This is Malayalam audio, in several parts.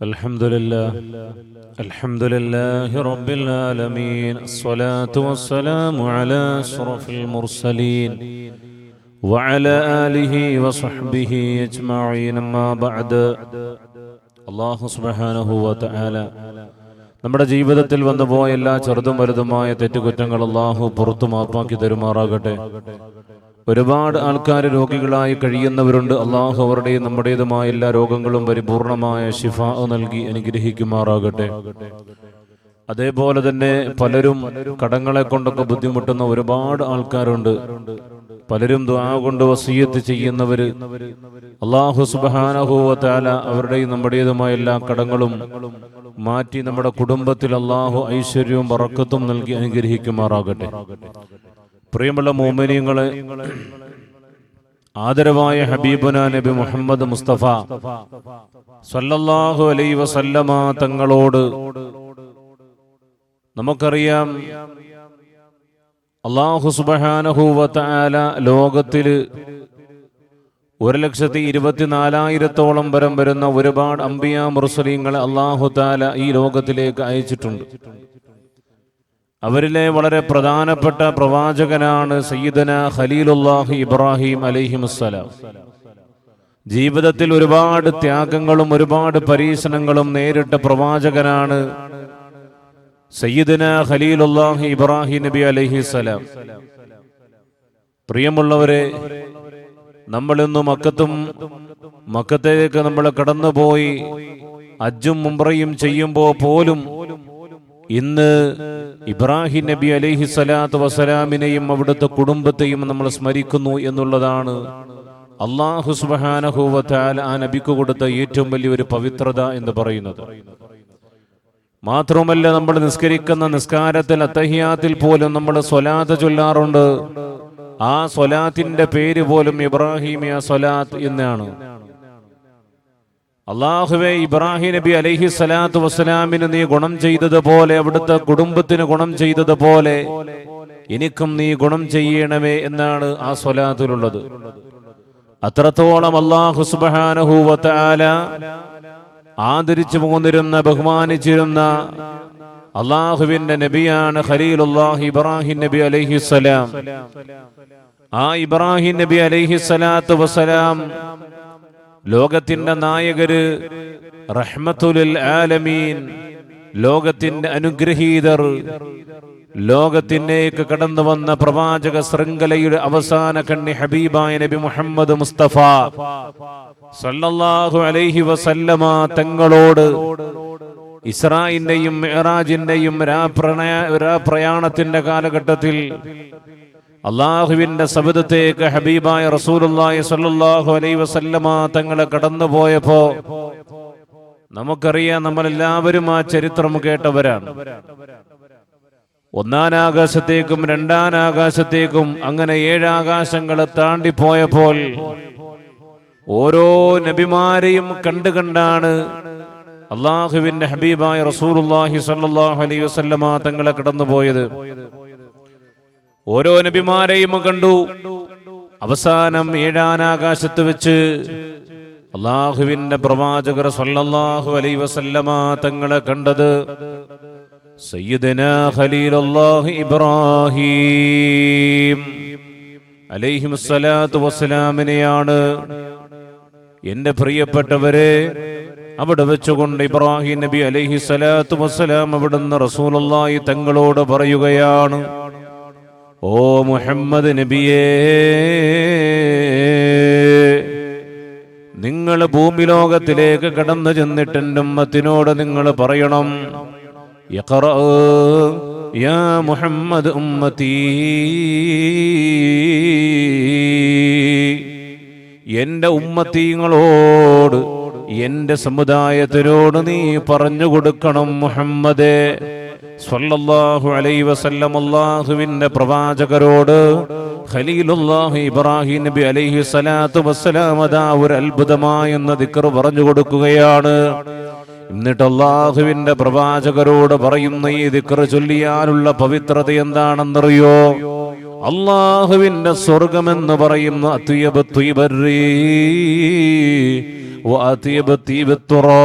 الحمد لله الحمد لله رب العالمين الصلاة والسلام على أشرف المرسلين وعلى آله وصحبه أجمعين ما بعد അള്ളാഹു സുബ്ഹാനഹു വതആല നമ്മുടെ ജീവിതത്തിൽ വന്നുപോയ എല്ലാ ചെറുതും വലുതുമായ തെറ്റുകുറ്റങ്ങൾ അള്ളാഹു പുറത്തു മാപ്പാക്കി തരുമാറാകട്ടെ ഒരുപാട് ആൾക്കാർ രോഗികളായി കഴിയുന്നവരുണ്ട്. അള്ളാഹു അവരുടെയും നമ്മുടേതുമായ എല്ലാ രോഗങ്ങളും പരിപൂർണമായ ശിഫ നൽകി അനുഗ്രഹിക്കുമാറാകട്ടെ. അതേപോലെ തന്നെ പലരും കടങ്ങളെ കൊണ്ടൊക്കെ ബുദ്ധിമുട്ടുന്ന ഒരുപാട് ആൾക്കാരുണ്ട്. പലരും ദ്വാ കൊണ്ട് വസീയത്ത് ചെയ്യുന്നവര്. അള്ളാഹു സുബാനഹുല അവരുടെയും നമ്മുടേതുമായ എല്ലാ കടങ്ങളും മാറ്റി നമ്മുടെ കുടുംബത്തിൽ അള്ളാഹു ഐശ്വര്യവും വറക്കത്തും നൽകി അനുഗ്രഹിക്കുമാറാകട്ടെ. പ്രിയമുള്ള മോമിനിയങ്ങളെ ആദരവായ ഹബീബുന നബി മുഹമ്മദ് മുസ്തഫ സല്ലല്ലാഹു അലൈ വസല്ലമ തങ്ങളോട് നമുക്കറിയാം അള്ളാഹു സുബഹാനഹൂവത്താല ലോകത്തിൽ ഒരു ലക്ഷത്തി ഇരുപത്തിനാലായിരത്തോളം വരം വരുന്ന ഒരുപാട് അമ്പിയ മുർസലീങ്ങളെ അള്ളാഹു താല ഈ ലോകത്തിലേക്ക് അയച്ചിട്ടുണ്ട്. അവരിലെ വളരെ പ്രധാനപ്പെട്ട പ്രവാചകനാണ് സയ്യിദന ഖലീലുല്ലാഹി ഇബ്രാഹിം അലൈഹിമുസ്സലാം ജീവിതത്തിൽ ഒരുപാട് ത്യാഗങ്ങളും ഒരുപാട് പരീക്ഷണങ്ങളും നേരിട്ട പ്രവാചകനാണ് സയ്യിദന ഖലീലുല്ലാഹി ഇബ്രാഹിം നബി അലൈഹിസ്സലാം പ്രിയമുള്ളവരെ നമ്മളിന്ന് മക്കത്തും മക്കത്തേക്ക് നമ്മൾ കടന്നുപോയി അജ്ജും മുംറയും ചെയ്യുമ്പോൾ പോലും ഇന്ന് ഇബ്രാഹിം നബി അലൈഹി സ്വലാത്തു വസ്സലാമിനെയും അവിടുത്തെ കുടുംബത്തെയും നമ്മൾ സ്മരിക്കുന്നു എന്നുള്ളതാണ് അള്ളാഹു സുബാനഹുവത്താൽ ആ നബിക്ക് കൊടുത്ത ഏറ്റവും വലിയൊരു പവിത്രത എന്ന് പറയുന്നത്. മാത്രമല്ല നമ്മൾ നിസ്കരിക്കുന്ന നിസ്കാരത്തിൽ അത്തഹിയാത്തിൽ പോലും നമ്മൾ സ്വലാത്ത് ചൊല്ലാറുണ്ട്. ആ സ്വലാത്തിന്റെ പേര് പോലും ഇബ്രാഹിമിയ സ്വലാത്ത് എന്നാണ്. അള്ളാഹുവെ ഇബ്രാഹിം നബി അലൈഹി സ്വലാത്തു വസ്സലാമിന് നീ ഗുണം ചെയ്തതുപോലെ അവിടുത്തെ കുടുംബത്തിന് ഗുണം ചെയ്തതുപോലെ എനിക്കും നീ ഗുണം ചെയ്യണമേ എന്നാണ് ആ സ്വലാത്തിലുള്ളത്. അത്രത്തോളം അള്ളാഹു സുബാനഹൂവത്താല ആദരിച്ചു പോന്നിരുന്ന ബഹുമാനിച്ചിരുന്ന അള്ളാഹുവിന്റെ നബിയാണ് ഖലീലുല്ലാഹി ഇബ്രാഹിം നബി അലൈഹി സ്വലാം. ആ ഇബ്രാഹിം നബി അലൈഹി സ്വലാത്തു വസ്സലാം ലോകത്തിന്റെ നായകര് റഹ്മത്തുലിൽ ആലമീൻ ലോകത്തിന്റെ അനുഗ്രഹീതർ ലോകത്തിലേക്ക് കടന്നു വന്ന പ്രവാചക ശൃംഖലയുടെ അവസാന കണ്ണി ഹബീബായ നബി മുഹമ്മദ് മുസ്തഫ സല്ലല്ലാഹു അലൈഹി വസല്ലമ തങ്ങളോട് ഇസ്രായിന്റെയും മെഹറാജിന്റെയും പ്രയാണത്തിന്റെ കാലഘട്ടത്തിൽ അള്ളാഹുവിന്റെ സബദത്തേക്ക് ഹബീബായ റസൂലുള്ളാഹി സ്വല്ലല്ലാഹു അലൈഹി വസല്ലമ തങ്ങളെ കടന്നുപോയപ്പോ നമുക്കറിയാം നമ്മളെല്ലാവരും ആ ചരിത്രം കേട്ടവരാണ്. ഒന്നാനാകാശത്തേക്കും രണ്ടാനാകാശത്തേക്കും അങ്ങനെ ഏഴാകാശങ്ങളെ താണ്ടിപ്പോയപ്പോൾ ഓരോ നബിമാരെയും കണ്ടു കണ്ടാണ് അള്ളാഹുവിന്റെ ഹബീബായ റസൂലുള്ളാഹി സ്വല്ലല്ലാഹു അലൈഹി വസല്ലമ തങ്ങളെ കടന്നുപോയത്. ഓരോ നബിമാരെയും കണ്ടു. അവസാനം ഏഴാനാകാശത്ത് വെച്ച് അള്ളാഹുവിന്റെ പ്രവാചകർ സല്ലല്ലാഹു അലൈ വസല്ലമ തങ്ങളെ കണ്ടത് സയ്യിദന ഖലീലുല്ലാഹി ഇബ്രാഹിം അലൈഹി സ്വലാത്തു വസ്സലാമിനെയാണ് എന്റെ പ്രിയപ്പെട്ടവരെ അവിടെ വെച്ചുകൊണ്ട് ഇബ്രാഹിം നബി അലൈഹി സ്വലാത്തു വസ്സലാം അവിടുന്ന് റസൂലുള്ളാഹി തങ്ങളോട് പറയുകയാണ് ഓ മുഹമ്മദ് നബിയേ നിങ്ങൾ ഭൂമി ലോകത്തിലേക്ക് കടന്നു ചെന്നിട്ട് എന്റെ ഉമ്മത്തിനോട് നിങ്ങൾ പറയണം. യാ മുഹമ്മദ് ഉമ്മത്തി എന്റെ ഉമ്മത്തീങ്ങളോട് എന്റെ സമുദായത്തിനോട് നീ പറഞ്ഞു കൊടുക്കണം മുഹമ്മദേ. സ്വല്ലല്ലാഹു അലൈ വസല്ലം അള്ളാഹുവിന്റെ പ്രവാചകരോട് ഖലീലുല്ലാഹി ഇബ്രാഹിം നബി അലൈഹി സലാത്തു വസ്സലാം അതാ ഒരു അത്ഭുതമായെന്ന ദിക്കർ പറഞ്ഞു കൊടുക്കുകയാണ്. എന്നിട്ട് അള്ളാഹുവിന്റെ പ്രവാചകരോട് പറയുന്ന ഈ ദിക്കർ ചൊല്ലിയാലുള്ള പവിത്രത എന്താണെന്നറിയോ? അള്ളാഹുവിന്റെ സ്വർഗമെന്ന് പറയുന്ന അത്യുബ തുയ്ബരീ അത്യുബ തീബത്തുറോ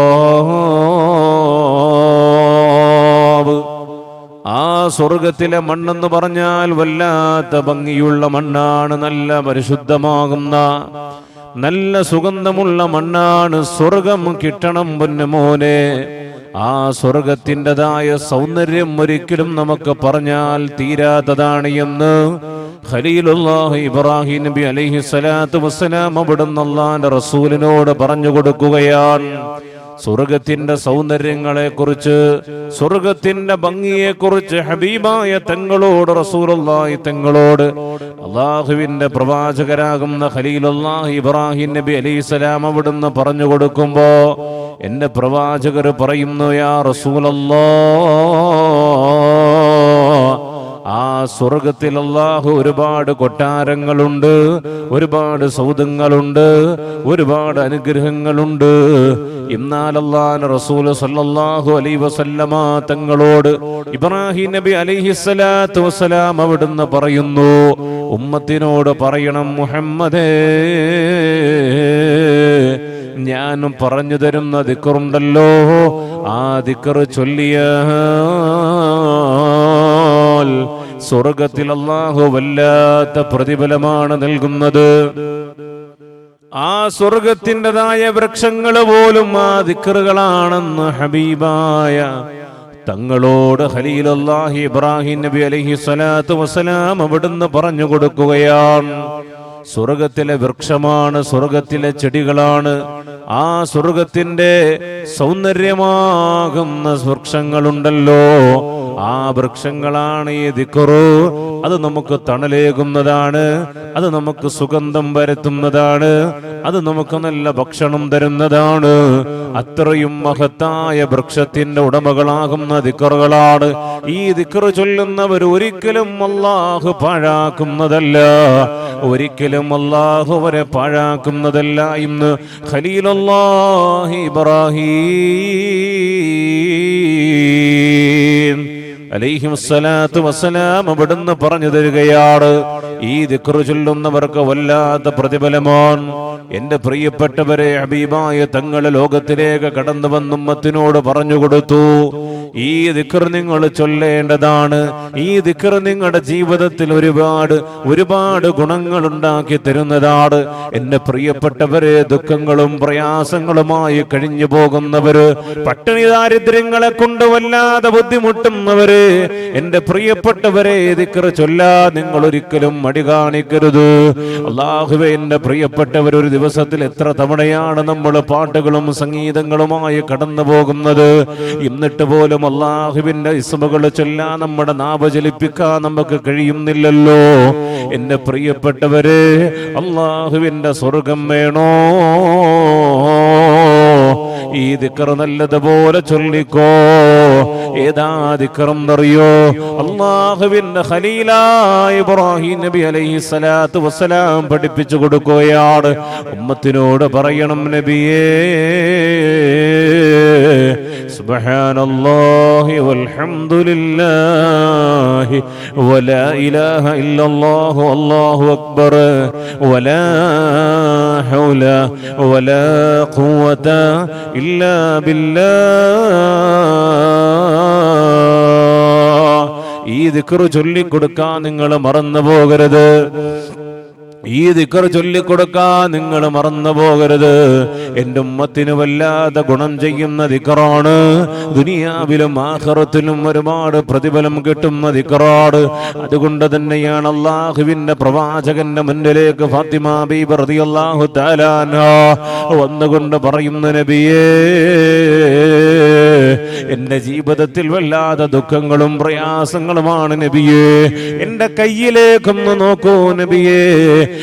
ആ സ്വർഗത്തിലെ മണ്ണെന്ന് പറഞ്ഞാൽ വല്ലാത്ത ഭംഗിയുള്ള മണ്ണാണ് നല്ല പരിശുദ്ധമാകുന്ന നല്ല സുഗന്ധമുള്ള മണ്ണാണ് സ്വർഗം കിട്ടണം പൊന്നുമോനെ ആ സ്വർഗത്തിന്റെതായ സൗന്ദര്യം ഒരിക്കലും നമുക്ക് പറഞ്ഞാൽ തീരാത്തതാണ് എന്ന് ഖലീലുല്ലാഹി ഇബ്രാഹിം നബി അലൈഹി സ്വലാത്തു വസ്സലാം അവിടുന്ന് അള്ളാന്റെ റസൂലിനോട് പറഞ്ഞു കൊടുക്കുകയാണ്. സ്വർഗത്തിന്റെ സൗന്ദര്യങ്ങളെ കുറിച്ച് സ്വർഗത്തിന്റെ ഭംഗിയെ കുറിച്ച് ഹബീബായ തങ്ങളോട് റസൂലുള്ളാഹി തങ്ങളോട് അള്ളാഹുവിന്റെ പ്രവാചകരാകുന്ന ഖലീലുല്ലാഹി ഇബ്രാഹിം നബി അലി സ്വലാം അവിടുന്ന് പറഞ്ഞു കൊടുക്കുമ്പോ എന്റെ പ്രവാചകർ പറയുന്നു യാ റസൂലല്ലോ ആ സ്വർഗത്തിൽ അള്ളാഹു ഒരുപാട് കൊട്ടാരങ്ങളുണ്ട് ഒരുപാട് സൗദങ്ങളുണ്ട് ഒരുപാട് അനുഗ്രഹങ്ങളുണ്ട് സല്ലല്ലാഹു വസല്ലമ തങ്ങളോട് ഇബ്രാഹിം നബി അലൈഹിസ്സലാത്തു വസ്സലാം അവിടുന്ന് പറയുന്നു ഉമ്മത്തിനോട് പറയണം മുഹമ്മദേ ഞാൻ പറഞ്ഞു തരുന്ന ദിക്കറുണ്ടല്ലോ ആ ദിക്കർ ചൊല്ലിയാൽ സ്വർഗത്തിൽ അള്ളാഹു വല്ലാത്ത പ്രതിഫലമാണ് നൽകുന്നത്. ആ സ്വർഗത്തിന്റെതായ വൃക്ഷങ്ങൾ പോലും ആ ദിക്കറുകളാണെന്ന് ഹബീബായ തങ്ങളോട് ഹലീലല്ലാഹി ഇബ്രാഹിം നബി അലഹി സ്വലാത്തു വസ്സലാം അവിടുന്ന് പറഞ്ഞു കൊടുക്കുകയാണ്. സ്വർഗത്തിലെ വൃക്ഷമാണ് സ്വർഗത്തിലെ ചെടികളാണ്. ആ സ്വർഗത്തിന്റെ സൗന്ദര്യമാകുന്ന വൃക്ഷങ്ങളുണ്ടല്ലോ. ആ വൃക്ഷങ്ങളാണ് ഈ ദിക്കറു. അത് നമുക്ക് തണലേകുന്നതാണ്. അത് നമുക്ക് സുഗന്ധം വരുത്തുന്നതാണ്. അത് നമുക്ക് നല്ല ഭക്ഷണം തരുന്നതാണ്. അത്രയും മഹത്തായ വൃക്ഷത്തിന്റെ ഉടമകളാകുന്ന ദിക്കറുകളാണ്. ഈ ദിക്കറ് ചൊല്ലുന്നവർ ഒരിക്കലും അള്ളാഹു പാഴാക്കുന്നതല്ല. ഒരിക്കലും അള്ളാഹു വരെ പാഴാക്കുന്നതല്ല ഇന്ന്. ഖലീലല്ലാഹി ഇബ്രാഹീം. അലൈഹിം സ്വലാത്തു വസ്സലാം അവിടുന്ന് പറഞ്ഞു തരികയാണ്. ഈ ദിക്റു ചൊല്ലുന്നവർക്ക് വല്ലാത്ത പ്രതിഫലമോൻ. എന്റെ പ്രിയപ്പെട്ടവരെ ഹബീബായ തങ്ങളെ ലോകത്തിലേക്ക് കടന്നു വന്നുമ്മത്തിനോട് പറഞ്ഞു കൊടുത്തു. ഈ ദിക്കർ നിങ്ങൾ ചൊല്ലേണ്ടതാണ്. ഈ ദിക്കർ നിങ്ങളുടെ ജീവിതത്തിൽ ഒരുപാട് ഒരുപാട് ഗുണങ്ങൾ ഉണ്ടാക്കി തരുന്നതാണ്. എന്റെ പ്രിയപ്പെട്ടവരെ ദുഃഖങ്ങളും പ്രയാസങ്ങളുമായി കഴിഞ്ഞു പോകുന്നവര് പട്ടിണി ദാരിദ്ര്യങ്ങളെ കൊണ്ട് വല്ലാതെ ബുദ്ധിമുട്ടുന്നവര് എന്റെ പ്രിയപ്പെട്ടവരെ ദിക്കർ ചൊല്ലാ നിങ്ങൾ ഒരിക്കലും മടി കാണിക്കരുത്. അള്ളാഹുവെ എന്റെ പ്രിയപ്പെട്ടവർ ഒരു ദിവസത്തിൽ എത്ര തവണയാണ് നമ്മൾ പാട്ടുകളും സംഗീതങ്ങളുമായി കടന്നു പോകുന്നത് എന്നിട്ട് പോലും അള്ളാഹുവിന്റെ ഇസ്മകൾ ചൊല്ലാൻ നമ്മുടെ നാവ് ചലിപ്പിക്കാൻ നമുക്ക് കഴിയുന്നില്ലല്ലോ. എന്റെ പ്രിയപ്പെട്ടവരെ അള്ളാഹുവിന്റെ സ്വർഗം വേണോ? ഈ ദിക്കർ നല്ലതുപോലെ ചൊല്ലിക്കോ. ഏതാ ദിക്കറം എന്നറിയോ? അള്ളാഹുവിന്റെ ഖലീലായ ഇബ്രാഹിം നബി അലൈഹി സ്വലാത്തു വസ്സലാം പഠിപ്പിച്ചു കൊടുക്കുകയാണ്. ഉമ്മത്തിനോട് പറയണം നബിയേ. سبحان الله والحمد لله ولا إله إلا الله والله أكبر ولا حول ولا قوة إلا بالله ഈ ദിക്കറ് ചൊല്ലിക്കൊടുക്കാൻ നിങ്ങൾ മറന്നു പോകരുത് ഈ ദിക്കർ ചൊല്ലിക്കൊടുക്കാൻ നിങ്ങൾ മറന്നു പോകരുത് എന്റെ ഉമ്മത്തിന് വല്ലാതെ ഗുണം ചെയ്യുന്ന ദിക്കറാണ്. ദുനിയാവിലും ആഹ്റത്തിലും ഒരുപാട് പ്രതിഫലം കിട്ടുന്ന ദിക്കറാണ്. അതുകൊണ്ട് തന്നെയാണ് അള്ളാഹുവിന്റെ പ്രവാചകന്റെ മുന്നിലേക്ക് ഫാത്തിമ ബീബ് റളിയല്ലാഹു താലാന വന്നുകൊണ്ട് പറയുന്ന നബിയേ എന്റെ ജീവിതത്തിൽ വല്ലാതെ ദുഃഖങ്ങളും പ്രയാസങ്ങളുമാണ് നബിയേ. എന്റെ കയ്യിലേക്കൊന്ന് നോക്കൂ നബിയേ.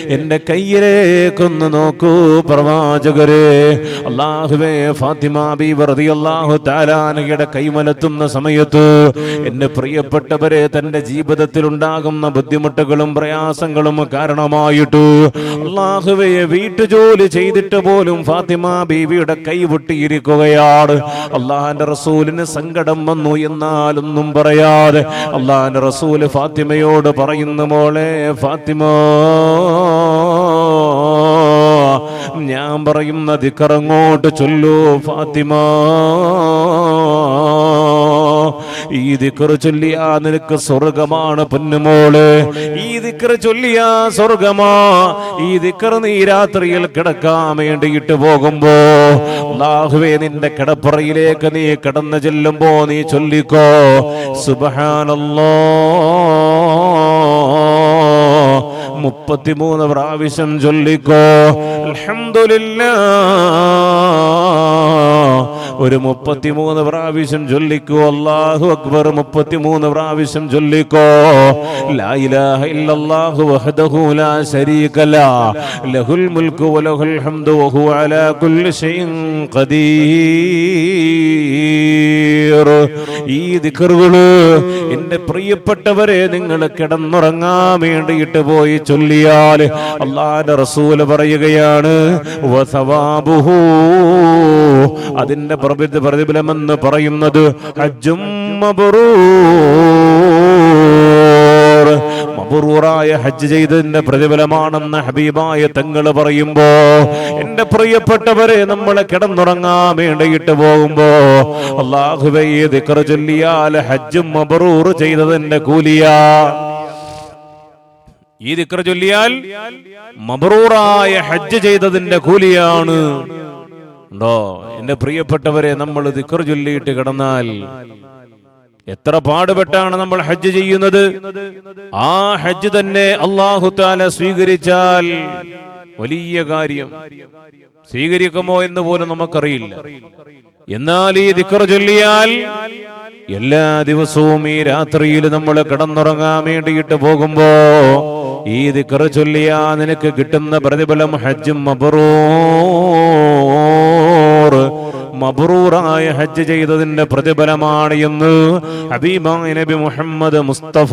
എന്റെ കയ്യിലേക്കൊന്ന് നോക്കൂ പ്രവാചകരെ. അള്ളാഹുവേ ഫാത്തിമ ബീബ് അള്ളാഹു താലാനയുടെ കൈമലത്തുന്ന സമയത്ത് എന്റെ പ്രിയപ്പെട്ടവരെ തന്റെ ജീവിതത്തിൽ ഉണ്ടാകുന്ന ബുദ്ധിമുട്ടുകളും പ്രയാസങ്ങളും കാരണമായിട്ട് അള്ളാഹുവെ വീട്ടുജോലി ചെയ്തിട്ട് പോലും ഫാത്തിമ ബീവിയുടെ കൈ പൊട്ടിയിരിക്കുകയാണ്. അള്ളാഹാന്റെ റസൂൽ റസൂലിന് സങ്കടം വന്നു എന്നാലൊന്നും പറയാതെ അള്ളാന്റെ റസൂൽ ഫാത്തിമയോട് പറയുന്ന മോളെ ഫാത്തിമ ഞാൻ പറയുന്ന ദിക്കറങ്ങോട്ട് ചൊല്ലൂ ഫാത്തിമ. ഈ ദിക്കറ് ചൊല്ലിയാ നിനക്ക് സ്വർഗമാണ് പൊന്നുമോൾ. ഈ ദിക്കറ് ചൊല്ലിയാ സ്വർഗമാ. ഈ ദിക്കറ് നീ രാത്രിയിൽ കിടക്കാൻ വേണ്ടിയിട്ട് പോകുമ്പോ അല്ലാഹുവേ നിന്റെ കിടപ്പുറയിലേക്ക് നീ കിടന്നു ചെല്ലുമ്പോ നീ ചൊല്ലിക്കോ സുബഹാനല്ലോ. മുപ്പത്തിമൂന്ന് പ്രാവശ്യം ചൊല്ലിക്കോ അൽഹംദുലില്ലാ. ഒരു മുപ്പത്തിമൂന്ന് പ്രാവശ്യം ചൊല്ലിക്കോ അല്ലാഹു അക്ബർ മുപ്പത്തിമൂന്ന് പ്രാവശ്യം ചൊല്ലിക്കോ. ലഹുൽ വലഹുൽ ഹംദു വഹു അലാ ഖദീർ. ഈ ദിക്റുകൾ എന്റെ പ്രിയപ്പെട്ടവരെ നിങ്ങൾ കിടന്നുറങ്ങാൻ വേണ്ടിയിട്ട് പോയി ചൊല്ലിയാൽ അള്ളാന്റെ റസൂൽ പറയുകയാണ് അതിന്റെ പ്രതി പ്രതിഫലമെന്ന് പറയുന്നത് മബ്റൂർ മബറൂറായ ഹജ്ജ് ചെയ്തതിന്റെ പ്രതിഫലമാണെന്ന് ഹബീബായ തങ്ങൾ പറയുമ്പോ എന്റെ പ്രിയപ്പെട്ടവരെ നമ്മളെ കിടന്നുറങ്ങാൻ വേണ്ടിയിട്ട് പോകുമ്പോ അള്ളാഹുബൈ ദിക്ർ ചൊല്ലിയാൽ ഹജ്ജും മബറൂർ ചെയ്തതിന്റെ കൂലിയാ. ഈ ദിക്ർ ചൊല്ലിയാൽ മബറൂറായ ഹജ്ജ് ചെയ്തതിന്റെ കൂലിയാണ്. ഉണ്ടോ? എന്റെ പ്രിയപ്പെട്ടവരെ നമ്മൾ ദിക്ർ ചൊല്ലിയിട്ട് കിടന്നാൽ എത്ര പാടുപെട്ടാണ് നമ്മൾ ഹജ്ജ് ചെയ്യുന്നത്? ആ ഹജ്ജ് തന്നെ അള്ളാഹു താല സ്വീകരിച്ചാൽ വലിയ കാര്യം. സ്വീകരിക്കുമോ എന്ന് പോലും നമുക്കറിയില്ല. എന്നാൽ ഈ ദിക്കർ ചൊല്ലിയാൽ എല്ലാ ദിവസവും ഈ രാത്രിയിൽ നമ്മൾ കിടന്നുറങ്ങാൻ വേണ്ടിയിട്ട് പോകുമ്പോ ഈ ദിക്കർ ചൊല്ലിയാ നിനക്ക് കിട്ടുന്ന പ്രതിഫലം ഹജ്ജും മബറൂർ മബ്രൂറായ ഹജ്ജ് ചെയ്തതിന്റെ പ്രതിഫലമാണ് എന്ന് ഹബീബായ നബി മുഹമ്മദ് മുസ്തഫ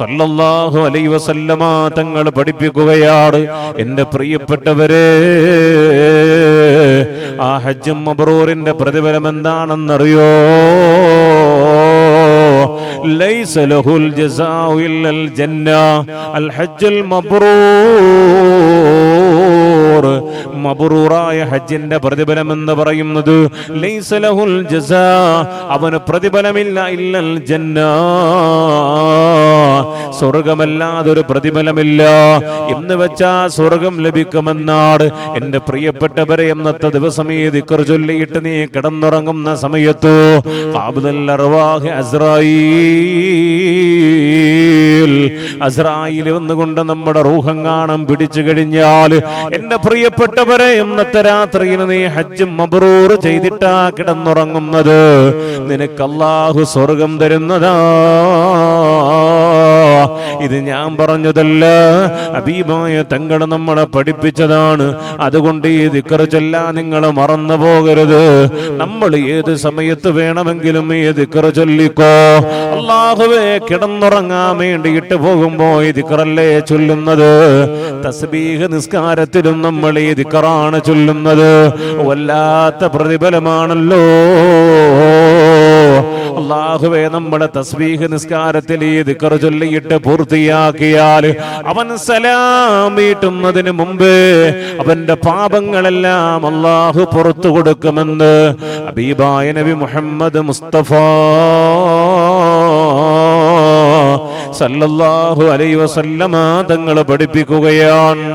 സല്ലല്ലാഹു അലൈഹി വസല്ലമ തങ്ങൾ പഠിപ്പിക്കുകയാണ് എൻ്റെ പ്രിയപ്പെട്ടവരെ ആ ഹജ്ജും മബ്രൂറിന്റെ പ്രതിഫലം എന്താണെന്നറിയോ ليس له الجزاء إلا الجنة الحج المبرور മബറൂറായ ഹജ്ജിന്റെ പ്രതിഫലം എന്ന് പറയുന്നത് അവന് പ്രതിഫലമില്ല ഇല്ലൽ ജന്ന. സ്വർഗമല്ലാതൊരു പ്രതിഫലമില്ല. എന്ന് വെച്ചാ സ്വർഗം ലഭിക്കുമെന്നാണ് എന്റെ പ്രിയപ്പെട്ടവരെ എന്നത്തെ ദിവസം ഈ ദിക്കർ ചൊല്ലിയിട്ട് നീ കിടന്നുറങ്ങുന്ന സമയത്തു അസ്രായീൽ വന്നുകൊണ്ട് നമ്മുടെ റൂഹങ്ങാണം പിടിച്ചു കഴിഞ്ഞാൽ എന്റെ പ്രിയപ്പെട്ടവരെ ഇന്നത്തെ രാത്രിയിൽ നീ ഹജ്ജും മബറൂർ ചെയ്തിട്ടാ കിടന്നുറങ്ങുന്നത്. നിനക്ക് സ്വർഗം തരുന്നതാ. ഇത് ഞാൻ പറഞ്ഞതല്ല. അബീബായ തങ്ങൾ നമ്മളെ പഠിപ്പിച്ചതാണ്. അതുകൊണ്ട് ഈ ദിക്കറച്ചല്ല നിങ്ങൾ മറന്നു പോകരുത്. നമ്മൾ ഏത് സമയത്ത് വേണമെങ്കിലും ഈ ദിക്കറ ചൊല്ലിക്കോ. അള്ളാഹുവേ കിടന്നുറങ്ങാൻ വേണ്ടിയിട്ട് പോകുമ്പോ ഈ ദിക്കറല്ലേ ചൊല്ലുന്നത്? തസ്ബീഹ് നിസ്കാരത്തിലും നമ്മൾ ഈ ദിക്കറാണ് ചൊല്ലുന്നത്. വല്ലാത്ത പ്രതിഫലമാണല്ലോ. അള്ളാഹുവേ നമ്മുടെ തസ്ബീഹ് നിസ്കാരത്തിൽ ഈ ദിക്കർ ചൊല്ലിയിട്ട് പൂർത്തിയാക്കിയാൽ അവൻ സലാം വീട്ടുന്നതിന് മുമ്പ് അവന്റെ പാപങ്ങളെല്ലാം അള്ളാഹു പുറത്തു കൊടുക്കുമെന്ന് അബീബായ നബി മുഹമ്മദ് മുസ്തഫ സല്ലല്ലാഹു അലൈഹി വസല്ലമ തങ്ങൾ പഠിപ്പിക്കുകയാണ്.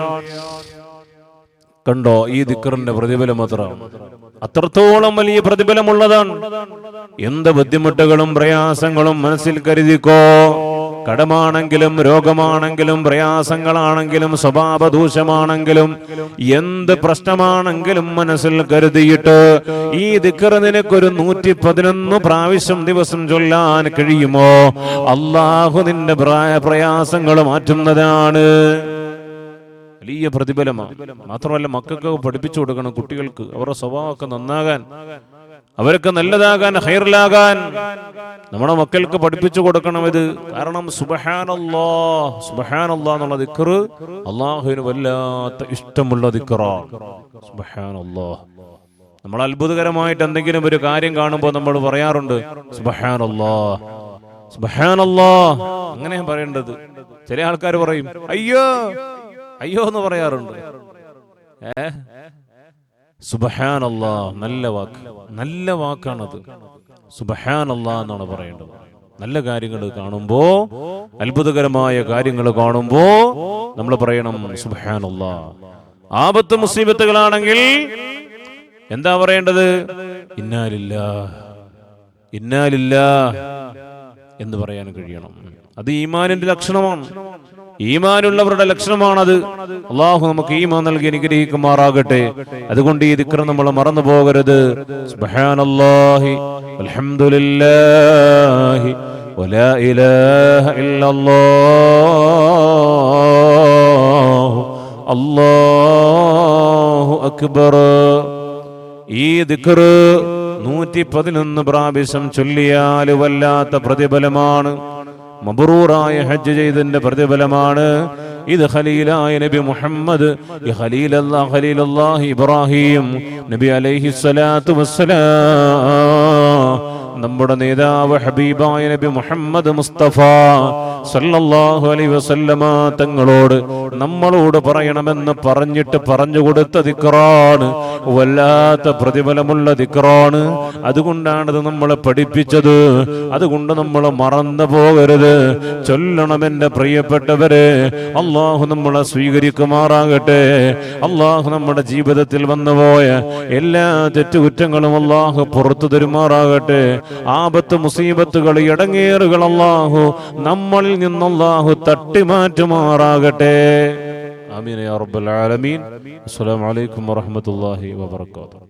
കണ്ടോ ഈ ദിക്കറിന്റെ പ്രതിഫലം അത്ര? അത്രത്തോളം വലിയ പ്രതിഫലമുള്ളതാണ്. എന്ത് ബുദ്ധിമുട്ടുകളും പ്രയാസങ്ങളും മനസ്സിൽ കരുതിക്കോ? കടമാണെങ്കിലും രോഗമാണെങ്കിലും പ്രയാസങ്ങളാണെങ്കിലും സ്വഭാവദൂഷമാണെങ്കിലും എന്ത് പ്രശ്നമാണെങ്കിലും മനസ്സിൽ കരുതിയിട്ട് ഈ ദിക്കറ നിനക്കൊരു നൂറ്റി പതിനൊന്ന് പ്രാവശ്യം ദിവസം ചൊല്ലാൻ കഴിയുമോ? അള്ളാഹു നിന്റെ പ്രായ- പ്രയാസങ്ങൾ മാറ്റുന്നതാണ്. വലിയ പ്രതിഫലമാണ്. മാത്രമല്ല മക്കൾക്ക് പഠിപ്പിച്ചു കൊടുക്കണം കുട്ടികൾക്ക്. അവരുടെ സ്വഭാവമൊക്കെ നന്നാകാൻ. അവരൊക്കെ നല്ലതാകാൻ ഹൈറിലാകാൻ. നമ്മുടെ മക്കൾക്ക് പഠിപ്പിച്ചു കൊടുക്കണം ഇത്. കാരണം സുബഹാനല്ലാ സുബഹാനല്ലാ എന്നുള്ള ദിക്കറ് അള്ളാഹുവിന് വല്ലാത്ത ഇഷ്ടമുള്ള ദിക്കറാണ് നമ്മൾ അത്ഭുതകരമായിട്ട് എന്തെങ്കിലും ഒരു കാര്യം കാണുമ്പോൾ നമ്മൾ പറയാറുണ്ട് സുബഹാനല്ലാ സുബഹാനല്ലാ. അങ്ങനെ പറയേണ്ടത്. ചില ആൾക്കാർ പറയും അയ്യോ അയ്യോ എന്ന് പറയാറുണ്ട്. ഏ? നല്ല വാക്ക്. നല്ല വാക്കാണത്. സുബഹാനല്ലാ എന്നാണ് പറയേണ്ടത്. നല്ല കാര്യങ്ങൾ കാണുമ്പോ അത്ഭുതകരമായ കാര്യങ്ങൾ കാണുമ്പോ നമ്മൾ പറയണം സുബഹാനല്ലാ. ആപത്ത് മുസീബത്തുകളാണെങ്കിൽ എന്താ പറയേണ്ടത്? ഇന്നാലില്ല ഇന്നാലില്ല എന്ന് പറയാൻ കഴിയണം. അത് ഈമാനിന്റെ ലക്ഷണമാണ്. ഈമാനുള്ളവരുടെ ലക്ഷണമാണത്. അള്ളാഹു നമുക്ക് ഈമാൻ നൽകി അനുഗ്രഹിക്കുമാറാകട്ടെ. അതുകൊണ്ട് ഈ ദിക്രം നമ്മൾ മറന്നു പോകരുത്. സുബ്ഹാനല്ലാഹി അൽഹംദുലില്ലാഹി വലാ ഇലാഹ ഇല്ലല്ലാഹ്. അല്ലാഹു അക്ബർ. ഈ ദിക്ർ നൂറ്റി പതിനൊന്ന് പ്രാവശ്യം ചൊല്ലിയാൽ വല്ലാത്ത പ്രതിഫലമാണ്. മബറൂറായ ഹജ്ജ് ചെയ്തതിന്റെ പ്രതിഫലമാണ്. ഇത് ഖലീലായ നബി മുഹമ്മദ് ഇബ്രാഹിം നബി അലൈഹി സ്വലാത്തു വസ്സലാം. നമ്മുടെ നേതാവ് ഹബീബായ നബി മുഹമ്മദ് മുസ്തഫ സല്ലല്ലാഹു അലൈഹി വസല്ലമ തങ്ങളോട് നമ്മളോട് പറയണമെന്ന് പറഞ്ഞിട്ട് പറഞ്ഞു കൊടുത്ത ദിക്റാണ്. വല്ലാത്ത പ്രതിഫലമുള്ള ദിക്റാണ്. അതുകൊണ്ടാണ് നമ്മളെ പഠിപ്പിച്ചത്. അതുകൊണ്ട് നമ്മൾ മറന്നു പോകരുത്. ചൊല്ലണം എന്റെ പ്രിയപ്പെട്ടവരെ. അള്ളാഹു നമ്മളെ സ്വീകരിക്കുമാറാകട്ടെ. അള്ളാഹു നമ്മുടെ ജീവിതത്തിൽ വന്നുപോയ എല്ലാ തെറ്റുകുറ്റങ്ങളും അള്ളാഹു പുറത്തു തരുമാറാകട്ടെ. ആപത്ത് മുസീബത്തുകൾ ഇടങ്ങേറുകൾ അള്ളാഹു നമ്മളിൽ നിന്ന് അള്ളാഹു തട്ടിമാറ്റുമാറാകട്ടെ. ആമീൻ യാ റബ്ബൽ ആലമീൻ. അസ്സലാമു അലൈക്കും വറഹ്മത്തുള്ളാഹി വബറകാതുഹു.